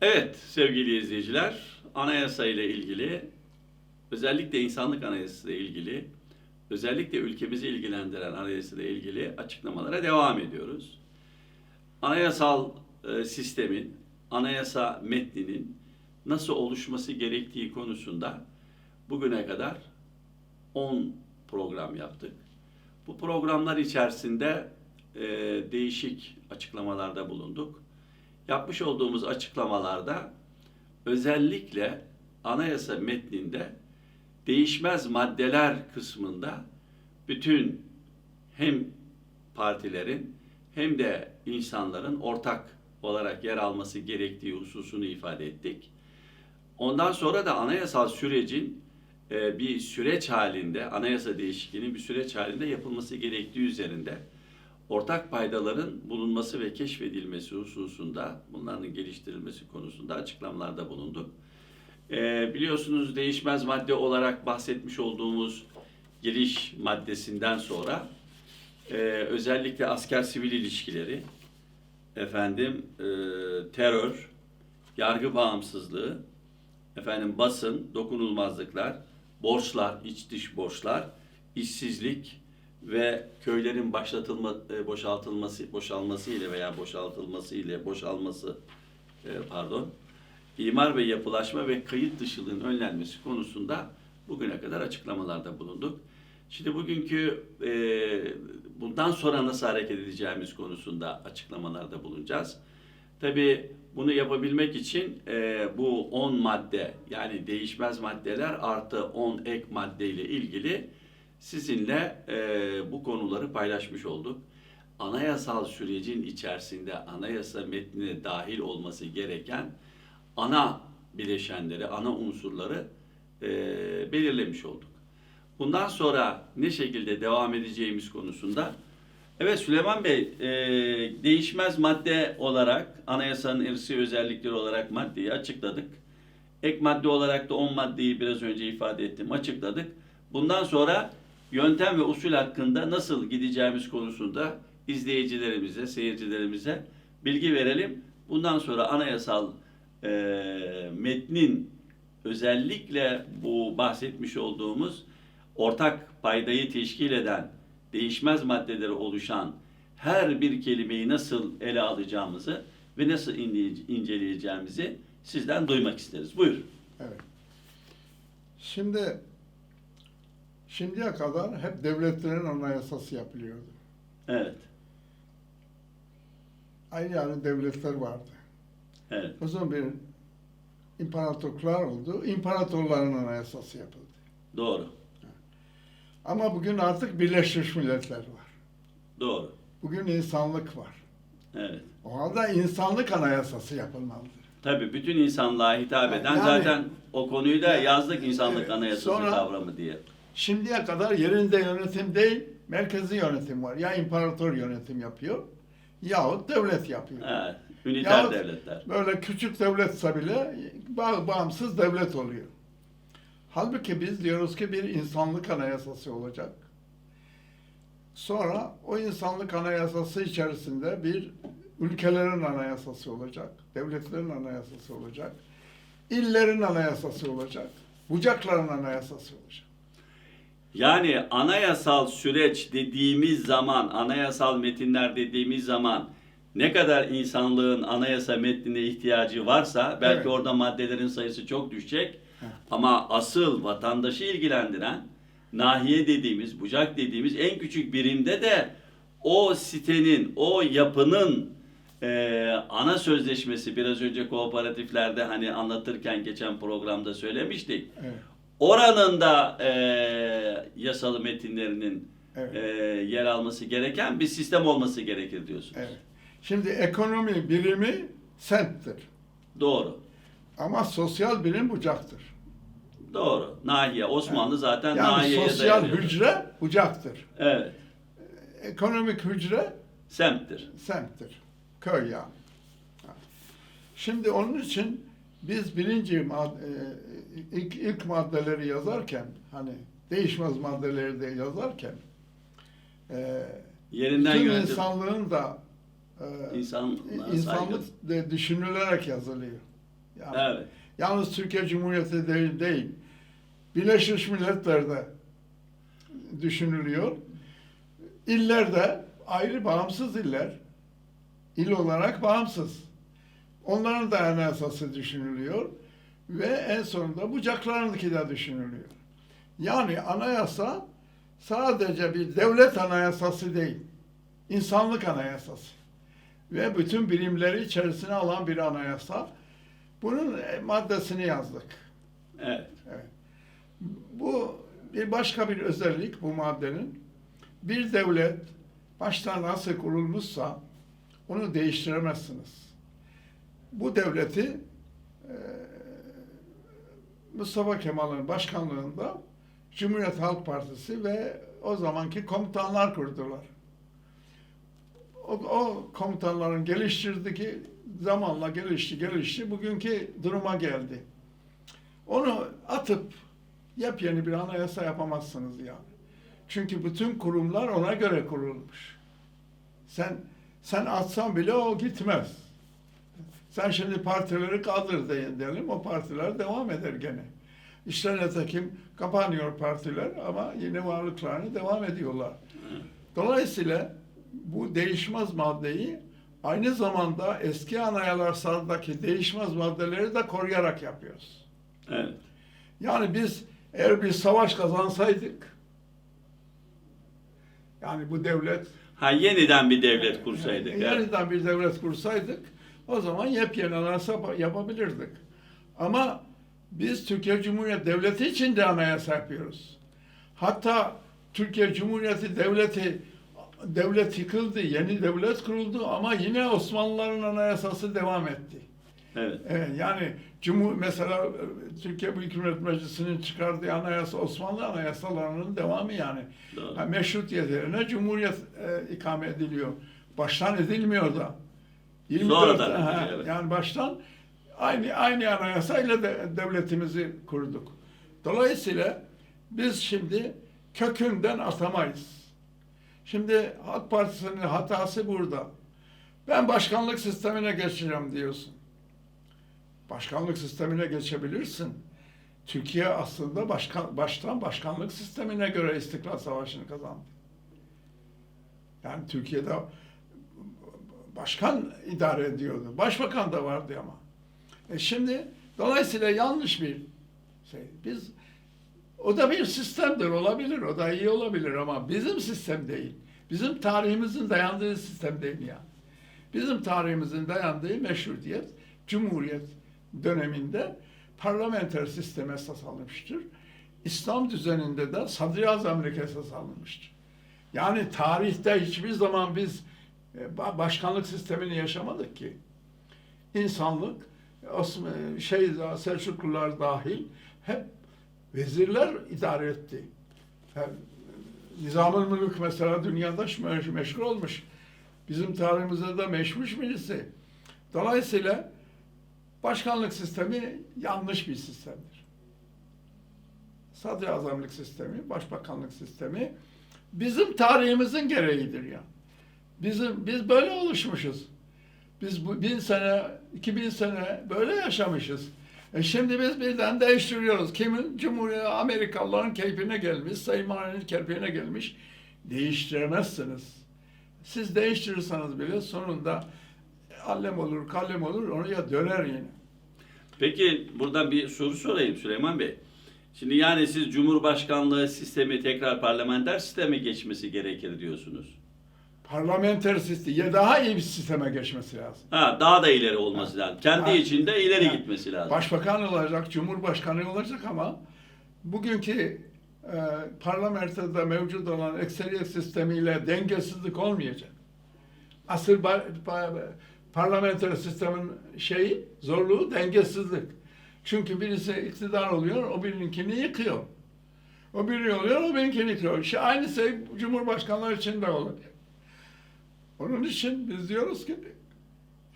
Evet sevgili izleyiciler, anayasa ile ilgili, özellikle insanlık anayasası ile ilgili, özellikle ülkemizi ilgilendiren anayasa ile ilgili açıklamalara devam ediyoruz. Anayasal e, sistemin, anayasa metninin nasıl oluşması gerektiği konusunda bugüne kadar 10 program yaptık. Bu programlar içerisinde e, değişik açıklamalarda bulunduk. Yapmış olduğumuz açıklamalarda özellikle anayasa metninde değişmez maddeler kısmında bütün hem partilerin hem de insanların ortak olarak yer alması gerektiği hususunu ifade ettik. Ondan sonra da anayasal sürecin e, bir süreç halinde, anayasa değişikliğinin bir süreç halinde yapılması gerektiği üzerinde ortak paydaların bulunması ve keşfedilmesi hususunda, bunların geliştirilmesi konusunda açıklamalarda bulunduk. E, biliyorsunuz değişmez madde olarak bahsetmiş olduğumuz giriş maddesinden sonra e, özellikle asker-sivil ilişkileri, efendim e, terör, yargı bağımsızlığı, efendim basın, dokunulmazlıklar, borçlar, iç dış borçlar, işsizlik ve köylerin başlatılma, e, boşaltılması, boşalması ile veya boşaltılması ile boşalması, pardon, imar ve yapılaşma ve kayıt dışılığın önlenmesi konusunda bugüne kadar açıklamalarda bulunduk. Şimdi bugünkü e, bundan sonra nasıl hareket edeceğimiz konusunda açıklamalarda bulunacağız. Tabii bunu yapabilmek için e, bu 10 madde yani değişmez maddeler artı 10 ek madde ile ilgili sizinle e, bu konuları paylaşmış olduk. Anayasal sürecin içerisinde anayasa metnine dahil olması gereken ana bileşenleri, ana unsurları e, belirlemiş olduk. Bundan sonra ne şekilde devam edeceğimiz konusunda Evet Süleyman Bey, e, değişmez madde olarak anayasanın irsi özellikleri olarak maddeyi açıkladık. Ek madde olarak da 10 maddeyi biraz önce ifade ettim, açıkladık. Bundan sonra yöntem ve usul hakkında nasıl gideceğimiz konusunda izleyicilerimize, seyircilerimize bilgi verelim. Bundan sonra anayasal e, metnin özellikle bu bahsetmiş olduğumuz ortak paydayı teşkil eden değişmez maddeleri oluşan her bir kelimeyi nasıl ele alacağımızı ve nasıl ince- inceleyeceğimizi sizden duymak isteriz. Buyur. Evet. Şimdi şimdiye kadar hep devletlerin anayasası yapılıyordu. Evet. Aynı yani devletler vardı. Evet. O zaman bir imparatorluklar oldu. İmparatorların anayasası yapıldı. Doğru. Ama bugün artık Birleşmiş Milletler var. Doğru. Bugün insanlık var. Evet. O halde insanlık anayasası yapılmalıdır. Tabii bütün insanlığa hitap eden Yani- zaten o konuyu da yazdık insanlık Evet. anayasası Sonra- kavramı diye. Şimdiye kadar yerinde yönetim değil, merkezi yönetim var. Ya imparator yönetim yapıyor yahut devlet yapıyor. Evet. Üniter Yahut devletler. Böyle küçük devletse bile ba- bağımsız devlet oluyor. Halbuki biz diyoruz ki bir insanlık anayasası olacak. Sonra o insanlık anayasası içerisinde bir ülkelerin anayasası olacak, devletlerin anayasası olacak, illerin anayasası olacak, bucakların anayasası olacak. Yani anayasal süreç dediğimiz zaman, anayasal metinler dediğimiz zaman ne kadar insanlığın anayasa metnine ihtiyacı varsa belki Evet. orada maddelerin sayısı çok düşecek. Evet. Ama asıl vatandaşı ilgilendiren nahiye dediğimiz, bucak dediğimiz en küçük birimde de o sitenin, o yapının e, ana sözleşmesi biraz önce kooperatiflerde hani anlatırken geçen programda söylemiştik. Evet. Oranın da e, yasalı metinlerinin Evet. e, yer alması gereken bir sistem olması gerekir diyorsunuz. Evet. Şimdi ekonomi birimi semttir. Doğru. Ama sosyal birim bucaktır. Doğru. Nahiye. Osmanlı zaten Yani nahiyeye sosyal dayanıyor. hücre bucaktır. Evet. Ekonomik hücre Semttir. semttir. Köy yani. Şimdi onun için biz birinci mad- e, ilk, ilk maddeleri yazarken hani değişmez maddeleri de yazarken e, Yerinden bütün yönetim. insanlığın da e, İnsanlığa insanlık saygı. düşünülerek yazılıyor. Yani Evet. Yalnız Türkiye Cumhuriyeti değil, değil. Birleşmiş Milletler'de düşünülüyor. İller de ayrı bağımsız iller. İl olarak bağımsız. Onların da anayasası düşünülüyor. Ve en sonunda bucaklarındaki de düşünülüyor. Yani anayasa sadece bir devlet anayasası değil. insanlık anayasası. Ve bütün birimleri içerisine alan bir anayasa. Bunun maddesini yazdık. Evet. Bu bir başka bir özellik bu maddenin. Bir devlet baştan nasıl kurulmuşsa onu değiştiremezsiniz. Bu devleti e, Mustafa Kemal'in başkanlığında Cumhuriyet Halk Partisi ve o zamanki komutanlar kurdular. O, o komutanların geliştirdiği zamanla gelişti gelişti bugünkü duruma geldi. Onu atıp yepyeni bir anayasa yapamazsınız yani. Çünkü bütün kurumlar ona göre kurulmuş. Sen sen atsan bile o gitmez. Sen şimdi partileri kaldır diyelim, o partiler devam eder gene. İşte nitekim kapanıyor partiler ama yine varlıklarını devam ediyorlar. Dolayısıyla bu değişmez maddeyi aynı zamanda eski anayasalardaki değişmez maddeleri de koruyarak yapıyoruz. Evet. Yani biz eğer bir savaş kazansaydık, yani bu devlet Ha yeniden bir devlet kursaydık. evet. yeniden bir devlet kursaydık, o zaman yepyeni anayasa yapabilirdik. Ama biz Türkiye Cumhuriyeti Devleti için de anayasa yapıyoruz. Hatta Türkiye Cumhuriyeti Devleti devlet yıkıldı, yeni devlet kuruldu ama yine Osmanlıların anayasası devam etti. Evet. Evet, yani Cumhur mesela e, Türkiye Büyük Millet Meclisi'nin çıkardığı anayasa Osmanlı anayasalarının devamı yani. Doğru. Ha, meşrutiyet yerine cumhuriyet e, ikame ediliyor. Baştan edilmiyor da. 24 Sonradan evet. Yani baştan aynı aynı anayasayla de, devletimizi kurduk. Dolayısıyla biz şimdi kökünden atamayız. Şimdi Halk Partisi'nin hatası burada. Ben başkanlık sistemine geçeceğim diyorsun. Başkanlık sistemine geçebilirsin. Türkiye aslında başkan, baştan başkanlık sistemine göre İstiklal Savaşı'nı kazandı. Yani Türkiye'de başkan idare ediyordu. Başbakan da vardı ama. E şimdi dolayısıyla yanlış bir şey. Biz o da bir sistemdir olabilir. O da iyi olabilir ama bizim sistem değil. Bizim tarihimizin dayandığı sistem değil yani. Bizim tarihimizin dayandığı meşrutiyet, cumhuriyet döneminde parlamenter sistem esas alınmıştır. İslam düzeninde de sadri esas alınmıştır. Yani tarihte hiçbir zaman biz başkanlık sistemini yaşamadık ki. İnsanlık, şey Selçuklular dahil hep vezirler idare etti. Hem Nizamül Mülk mesela dünyada meş- meşhur olmuş. Bizim tarihimizde de meşhur birisi. Dolayısıyla başkanlık sistemi yanlış bir sistemdir. Sadrazamlık sistemi, başbakanlık sistemi bizim tarihimizin gereğidir ya. Bizim biz böyle oluşmuşuz. Biz bu bin sene, iki bin sene böyle yaşamışız. E şimdi biz birden değiştiriyoruz. Kimin? Cumhuriyet Amerikalıların keyfine gelmiş, Sayın Mahallenin keyfine gelmiş. Değiştiremezsiniz. Siz değiştirirseniz bile sonunda allem olur, kallem olur, oraya döner yine. Peki buradan bir soru sorayım Süleyman Bey. Şimdi yani siz Cumhurbaşkanlığı sistemi tekrar parlamenter sisteme geçmesi gerekir diyorsunuz. Parlamenter sistem, ya daha iyi bir sisteme geçmesi lazım. Ha daha da ileri olması lazım. Kendi Ha. içinde ileri Ha. gitmesi lazım. Başbakan olacak, cumhurbaşkanı olacak ama bugünkü e, parlamentoda mevcut olan ekseriyet sistemiyle dengesizlik olmayacak. Asıl ba- ba- parlamenter sistemin şeyi, zorluğu dengesizlik. Çünkü birisi iktidar oluyor, o birininkini yıkıyor. O biri oluyor, o birininkini yıkıyor. İşte aynı şey Cumhurbaşkanları için de olur. Onun için biz diyoruz ki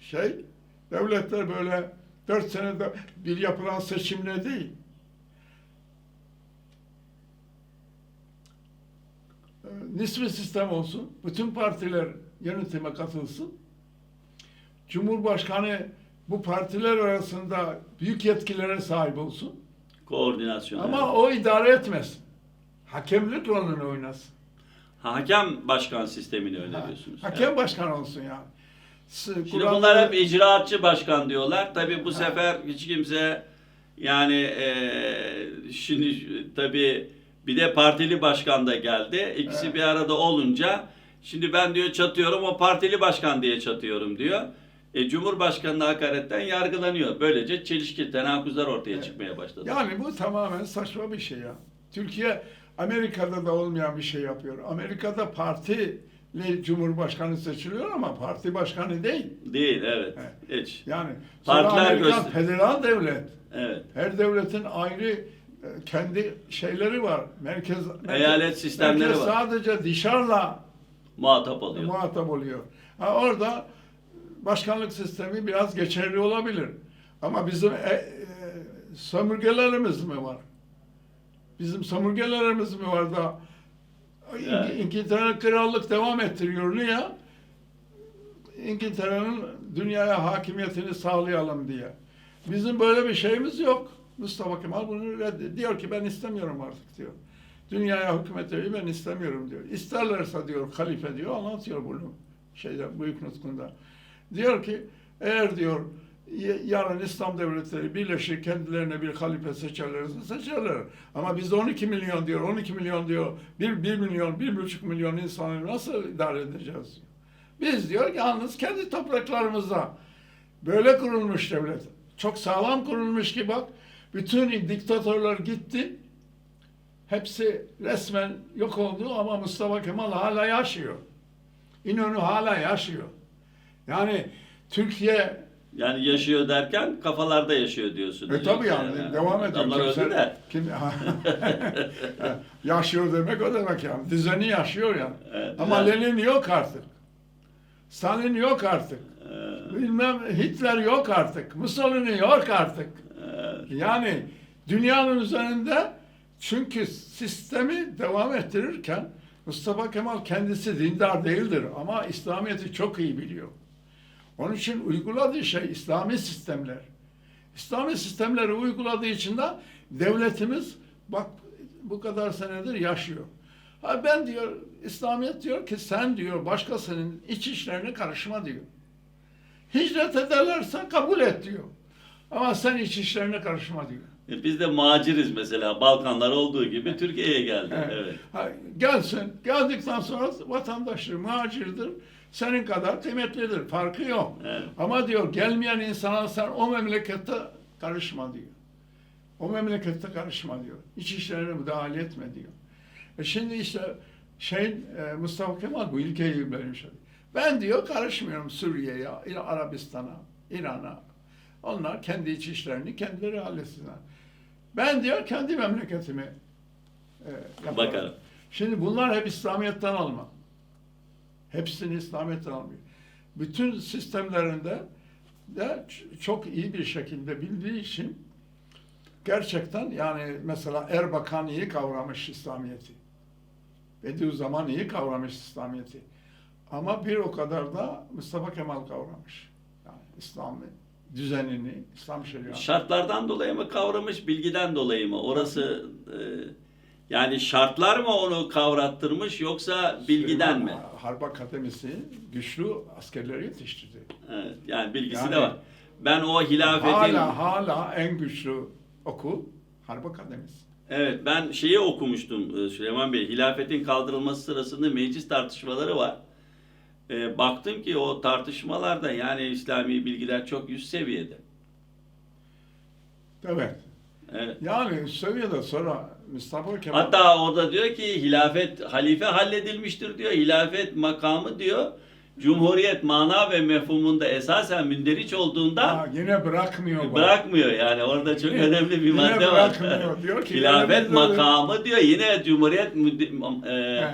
şey, devletler böyle dört senede bir yapılan seçimle değil. Ee, Nispi sistem olsun, bütün partiler yönetime katılsın. Cumhurbaşkanı bu partiler arasında büyük yetkilere sahip olsun. Koordinasyon. Ama evet. o idare etmesin. Hakemlik rolünü oynasın. Hakem başkan sistemini Ha, öneriyorsunuz. Hakem Evet. başkan olsun. S- Şimdi kuralları- bunlar hep icraatçı başkan diyorlar. Tabii bu Ha. sefer hiç kimse yani eee, şimdi tabii bir de partili başkan da geldi. İkisi Evet. bir arada olunca şimdi ben diyor çatıyorum o partili başkan diye çatıyorum diyor. E, Cumhurbaşkanı da hakaretten yargılanıyor. Böylece çelişki, tenakuzlar ortaya Evet. çıkmaya başladı. Yani bu tamamen saçma bir şey ya. Türkiye Amerika'da da olmayan bir şey yapıyor. Amerika'da partili cumhurbaşkanı seçiliyor ama parti başkanı değil. Değil, evet. Evet. Hiç. Yani Partiler Amerikan göster- federal devlet. Evet. Her devletin ayrı e, kendi şeyleri var. Merkez, merkez Eyalet sistemleri merkez var. sadece dışarıla Muhatap alıyor. muhatap oluyor. Ha, orada başkanlık sistemi biraz geçerli olabilir. Ama bizim e, e, sömürgelerimiz mi var? Bizim sömürgelerimiz mi var da Yani. İngiltere krallık devam ettiriyor. Niye? İngiltere'nin dünyaya hakimiyetini sağlayalım diye. Bizim böyle bir şeyimiz yok. Mustafa Kemal bunu reddediyor. Diyor ki ben istemiyorum artık diyor. Dünyaya hükmetmeyi ben istemiyorum diyor. İsterlerse diyor halife diyor anlatıyor bunu şeyde büyük nutkunda. Diyor ki eğer diyor yarın İslam devletleri birleşir kendilerine bir halife seçerlerse seçerler. Ama biz 12 milyon diyor 12 milyon diyor 1, 1 milyon 1,5 milyon insanı nasıl idare edeceğiz? Biz diyor yalnız kendi topraklarımızda böyle kurulmuş devlet. Çok sağlam kurulmuş ki bak bütün diktatörler gitti. Hepsi resmen yok oldu ama Mustafa Kemal hala yaşıyor. İnönü hala yaşıyor. Yani Türkiye Yani yaşıyor derken kafalarda yaşıyor diyorsunuz. e tabii Yoksa yani devam ediyor. Adamlar öldü Kimse- de. Kim, yaşıyor demek o demek yani. Düzeni yaşıyor yani. Evet, Ama düzen- Lenin yok artık. Stalin yok artık. Bilmem Hitler yok artık. Mussolini yok artık. Yani dünyanın üzerinde çünkü sistemi devam ettirirken Mustafa Kemal kendisi dindar değildir ama İslamiyet'i çok iyi biliyor. Onun için uyguladığı şey İslami sistemler. İslami sistemleri uyguladığı için de devletimiz bak bu kadar senedir yaşıyor. Ha ben diyor İslamiyet diyor ki sen diyor başkasının iç işlerine karışma diyor. Hicret ederlerse kabul et diyor. Ama sen iç işlerine karışma diyor. E, Biz de maciriz mesela. Balkanlar olduğu gibi Türkiye'ye geldi. Evet. Evet. Ha, gelsin, geldikten sonra vatandaştır, muhacirdir, senin kadar kıymetlidir, farkı yok. Evet. Ama diyor gelmeyen insana sen o memlekette karışma diyor. O memlekette karışma diyor. İç işlerine müdahale etme diyor. E şimdi işte şey Mustafa Kemal bu ilkeyi vermiş. Ben diyor karışmıyorum Suriye'ye, Arabistan'a, İran'a. Onlar kendi iç işlerini kendileri halletsinler. Ben diyor kendi memleketimi e, yaparım. Bakarım. Şimdi bunlar hep İslamiyet'ten alma. Hepsini İslamiyet'ten almıyor. Bütün sistemlerinde de çok iyi bir şekilde bildiği için gerçekten yani mesela Erbakan iyi kavramış İslamiyet'i. Bediüzzaman iyi kavramış İslamiyet'i. Ama bir o kadar da Mustafa Kemal kavramış. Yani İslam'ı, düzenini, İslam şeriatı. Şartlardan dolayı mı kavramış, bilgiden dolayı mı? Orası e, yani şartlar mı onu kavrattırmış yoksa bilgiden mi? Harp Akademisi güçlü askerleri yetiştirdi. Evet, yani bilgisi Yani- de var. Ben o hilafetin Hala hala en güçlü okul Harp Akademisi. Evet ben şeyi okumuştum e, Süleyman Bey. Hilafetin kaldırılması sırasında meclis tartışmaları var. E, baktım ki o tartışmalarda yani İslami bilgiler çok üst seviyede. Evet. Evet. Yani seviyede sonra Mustafa Kemal Hatta orada diyor ki hilafet halife halledilmiştir diyor. Hilafet makamı diyor. Cumhuriyet mana ve mefhumunda esasen münderiç olduğundan Ha, yine bırakmıyor. bak. bırakmıyor. Yani orada çok Yine- önemli bir yine madde var. Diyor ki, hilafet makamı diyor yine Cumhuriyet e.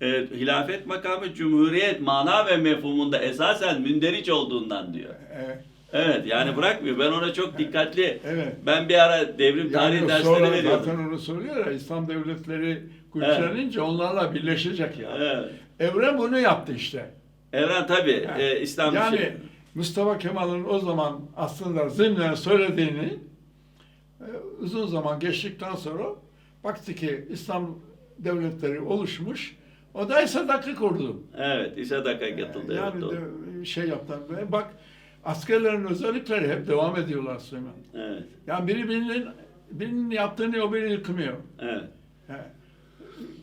Evet, hilafet makamı cumhuriyet mana ve mefhumunda esasen münderiç olduğundan diyor. Evet. Evet yani bırakmıyor. Ben ona çok dikkatli. Evet. Ben bir ara devrim tarihi Yani dersleri sonra veriyordum. zaten onu söylüyor ya İslam devletleri güçlenince onlarla birleşecek ya. Evet. Evren bunu yaptı işte. Evren tabi Ha. e, İslam yani şey- Mustafa Kemal'in o zaman aslında zımnen söylediğini e, uzun zaman geçtikten sonra baktı ki İslam devletleri oluşmuş. O da sadaka kurdu. Evet, İsa Daka katıldı. yani evet, doğru. de, şey yaptı. Bak askerlerin özellikleri hep devam ediyorlar Süleyman. Evet, Yani biri birinin, birinin yaptığını o biri yıkmıyor. evet.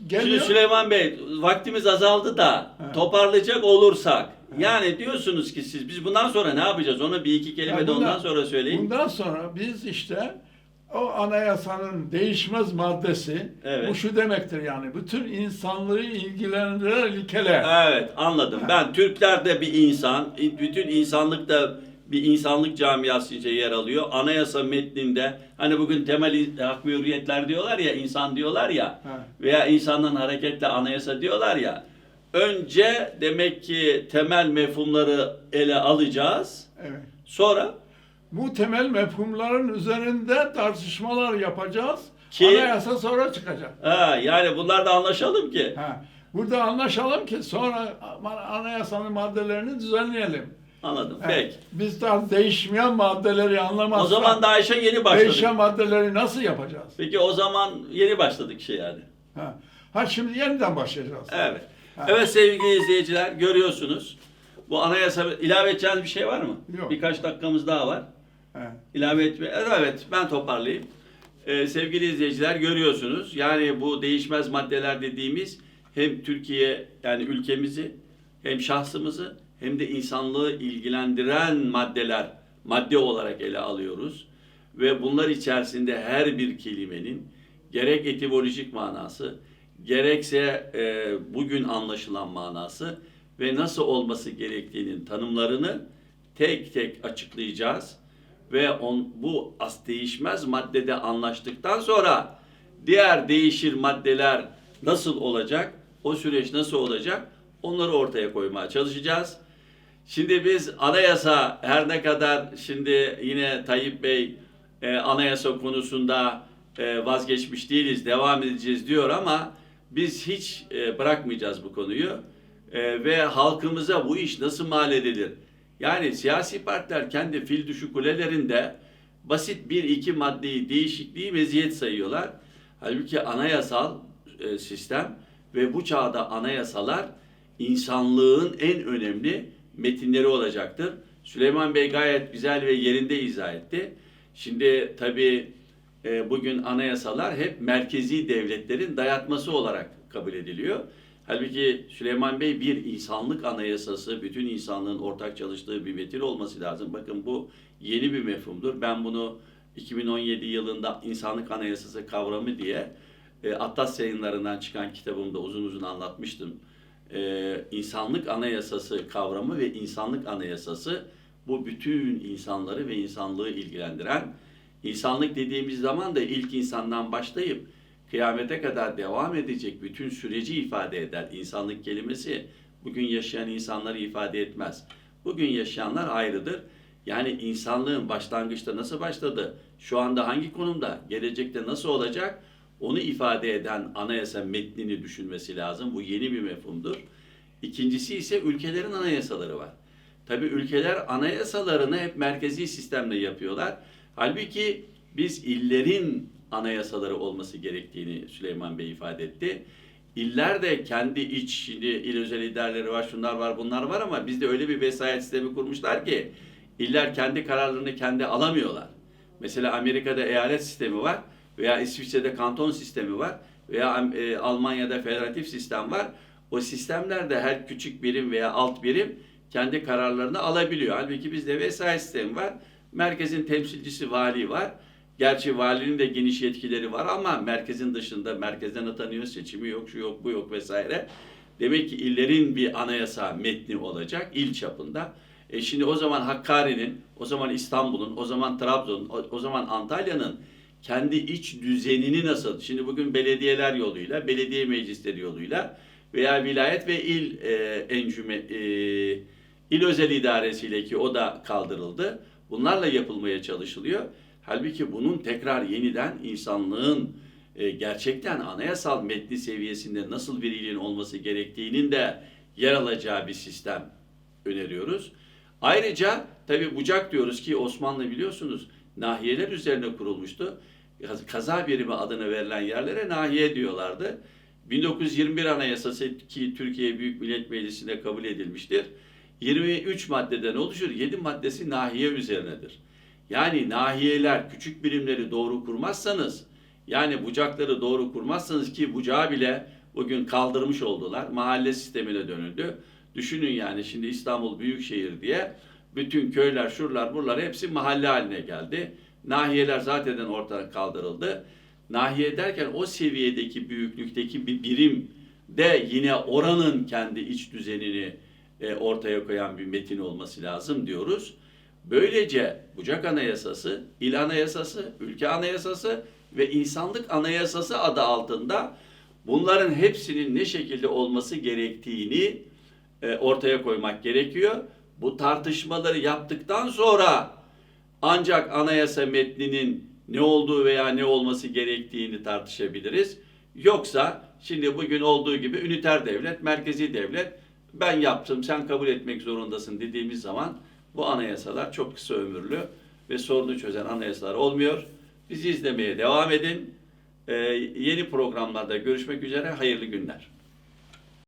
Şimdi. Süleyman Bey, vaktimiz azaldı da Evet. toparlayacak olursak, yani diyorsunuz ki siz, biz bundan sonra ne yapacağız? Onu bir iki kelime Ya de ondan bundan- sonra söyleyin. Bundan sonra biz işte o anayasanın değişmez maddesi Evet. bu şu demektir yani bütün insanlığı ilgilendiren ilkeler. Evet, anladım. Ha. Ben Türkler de bir insan, bütün insanlık da bir insanlık camiası içinde yer alıyor. Anayasa metninde hani bugün temel hak ve hürriyetler diyorlar ya, insan diyorlar ya Ha. veya insandan hareketle anayasa diyorlar ya. Önce demek ki temel mefhumları ele alacağız. Evet. Sonra Bu temel mefhumların üzerinde tartışmalar yapacağız. Ki- Anayasa sonra çıkacak. ha, yani bunlar da anlaşalım ki. Ha. Burada anlaşalım ki sonra anayasanın maddelerini düzenleyelim. Anladım. Evet. Peki. Biz daha değişmeyen maddeleri anlamazsak O zaman daha işe yeni başladık. değişen maddeleri nasıl yapacağız? Peki o zaman yeni başladık şey yani. Ha. ha şimdi yeniden başlayacağız. Evet. Ha. Evet sevgili izleyiciler görüyorsunuz. Bu anayasa ilave edeceğiniz bir şey var mı? Yok. Birkaç dakikamız daha var. Ha. İlave etme. Evet ben toparlayayım. Ee, sevgili izleyiciler görüyorsunuz. Yani bu değişmez maddeler dediğimiz hem Türkiye yani ülkemizi hem şahsımızı hem de insanlığı ilgilendiren maddeler madde olarak ele alıyoruz. Ve bunlar içerisinde her bir kelimenin gerek etimolojik manası gerekse e, bugün anlaşılan manası ve nasıl olması gerektiğinin tanımlarını tek tek açıklayacağız ve on, bu as değişmez maddede anlaştıktan sonra diğer değişir maddeler nasıl olacak, o süreç nasıl olacak onları ortaya koymaya çalışacağız. Şimdi biz anayasa her ne kadar şimdi yine Tayyip Bey e, anayasa konusunda e, vazgeçmiş değiliz, devam edeceğiz diyor ama biz hiç e, bırakmayacağız bu konuyu E, ve halkımıza bu iş nasıl mal edilir? Yani siyasi partiler kendi fil düşü kulelerinde basit bir iki maddeyi değişikliği meziyet sayıyorlar. Halbuki anayasal e, sistem ve bu çağda anayasalar insanlığın en önemli metinleri olacaktır. Süleyman Bey gayet güzel ve yerinde izah etti. Şimdi tabii e, bugün anayasalar hep merkezi devletlerin dayatması olarak kabul ediliyor. Halbuki Süleyman Bey bir insanlık anayasası, bütün insanlığın ortak çalıştığı bir metin olması lazım. Bakın bu yeni bir mefhumdur. Ben bunu 2017 yılında insanlık anayasası kavramı diye e, Atlas yayınlarından çıkan kitabımda uzun uzun anlatmıştım. E, insanlık anayasası kavramı ve insanlık anayasası bu bütün insanları ve insanlığı ilgilendiren insanlık dediğimiz zaman da ilk insandan başlayıp kıyamete kadar devam edecek bütün süreci ifade eder. İnsanlık kelimesi bugün yaşayan insanları ifade etmez. Bugün yaşayanlar ayrıdır. Yani insanlığın başlangıçta nasıl başladı, şu anda hangi konumda, gelecekte nasıl olacak onu ifade eden anayasa metnini düşünmesi lazım. Bu yeni bir mefhumdur. İkincisi ise ülkelerin anayasaları var. Tabii ülkeler anayasalarını hep merkezi sistemle yapıyorlar. Halbuki biz illerin anayasaları olması gerektiğini Süleyman Bey ifade etti. İller de kendi iç, şimdi il özel liderleri var, şunlar var, bunlar var ama bizde öyle bir vesayet sistemi kurmuşlar ki iller kendi kararlarını kendi alamıyorlar. Mesela Amerika'da eyalet sistemi var veya İsviçre'de kanton sistemi var veya e, Almanya'da federatif sistem var. O sistemlerde her küçük birim veya alt birim kendi kararlarını alabiliyor. Halbuki bizde vesayet sistemi var. Merkezin temsilcisi vali var. Gerçi valinin de geniş yetkileri var ama merkezin dışında merkezden atanıyor, seçimi yok, şu yok, bu yok vesaire. Demek ki illerin bir anayasa metni olacak il çapında. E şimdi o zaman Hakkari'nin, o zaman İstanbul'un, o zaman Trabzon'un, o, o zaman Antalya'nın kendi iç düzenini nasıl? Şimdi bugün belediyeler yoluyla, belediye meclisleri yoluyla veya vilayet ve il e, encüme, e, il özel idaresiyle ki o da kaldırıldı. Bunlarla yapılmaya çalışılıyor. Halbuki bunun tekrar yeniden insanlığın e, gerçekten anayasal metni seviyesinde nasıl bir ilin olması gerektiğinin de yer alacağı bir sistem öneriyoruz. Ayrıca tabi bucak diyoruz ki Osmanlı biliyorsunuz nahiyeler üzerine kurulmuştu. Kaza birimi adını verilen yerlere nahiye diyorlardı. 1921 Anayasası ki Türkiye Büyük Millet Meclisi'nde kabul edilmiştir. 23 maddeden oluşur. 7 maddesi nahiye üzerinedir. Yani nahiyeler, küçük birimleri doğru kurmazsanız, yani bucakları doğru kurmazsanız ki bucağı bile bugün kaldırmış oldular. Mahalle sistemine dönüldü. Düşünün yani şimdi İstanbul Büyükşehir diye bütün köyler, şuralar, buralar hepsi mahalle haline geldi. Nahiyeler zaten ortadan kaldırıldı. Nahiye derken o seviyedeki büyüklükteki bir birim de yine oranın kendi iç düzenini e, ortaya koyan bir metin olması lazım diyoruz. Böylece Bucak Anayasası, İl Anayasası, Ülke Anayasası ve İnsanlık Anayasası adı altında bunların hepsinin ne şekilde olması gerektiğini e, ortaya koymak gerekiyor. Bu tartışmaları yaptıktan sonra ancak anayasa metninin ne olduğu veya ne olması gerektiğini tartışabiliriz. Yoksa şimdi bugün olduğu gibi üniter devlet, merkezi devlet ben yaptım sen kabul etmek zorundasın dediğimiz zaman bu anayasalar çok kısa ömürlü ve sorunu çözen anayasalar olmuyor. Bizi izlemeye devam edin. Ee, yeni programlarda görüşmek üzere. Hayırlı günler.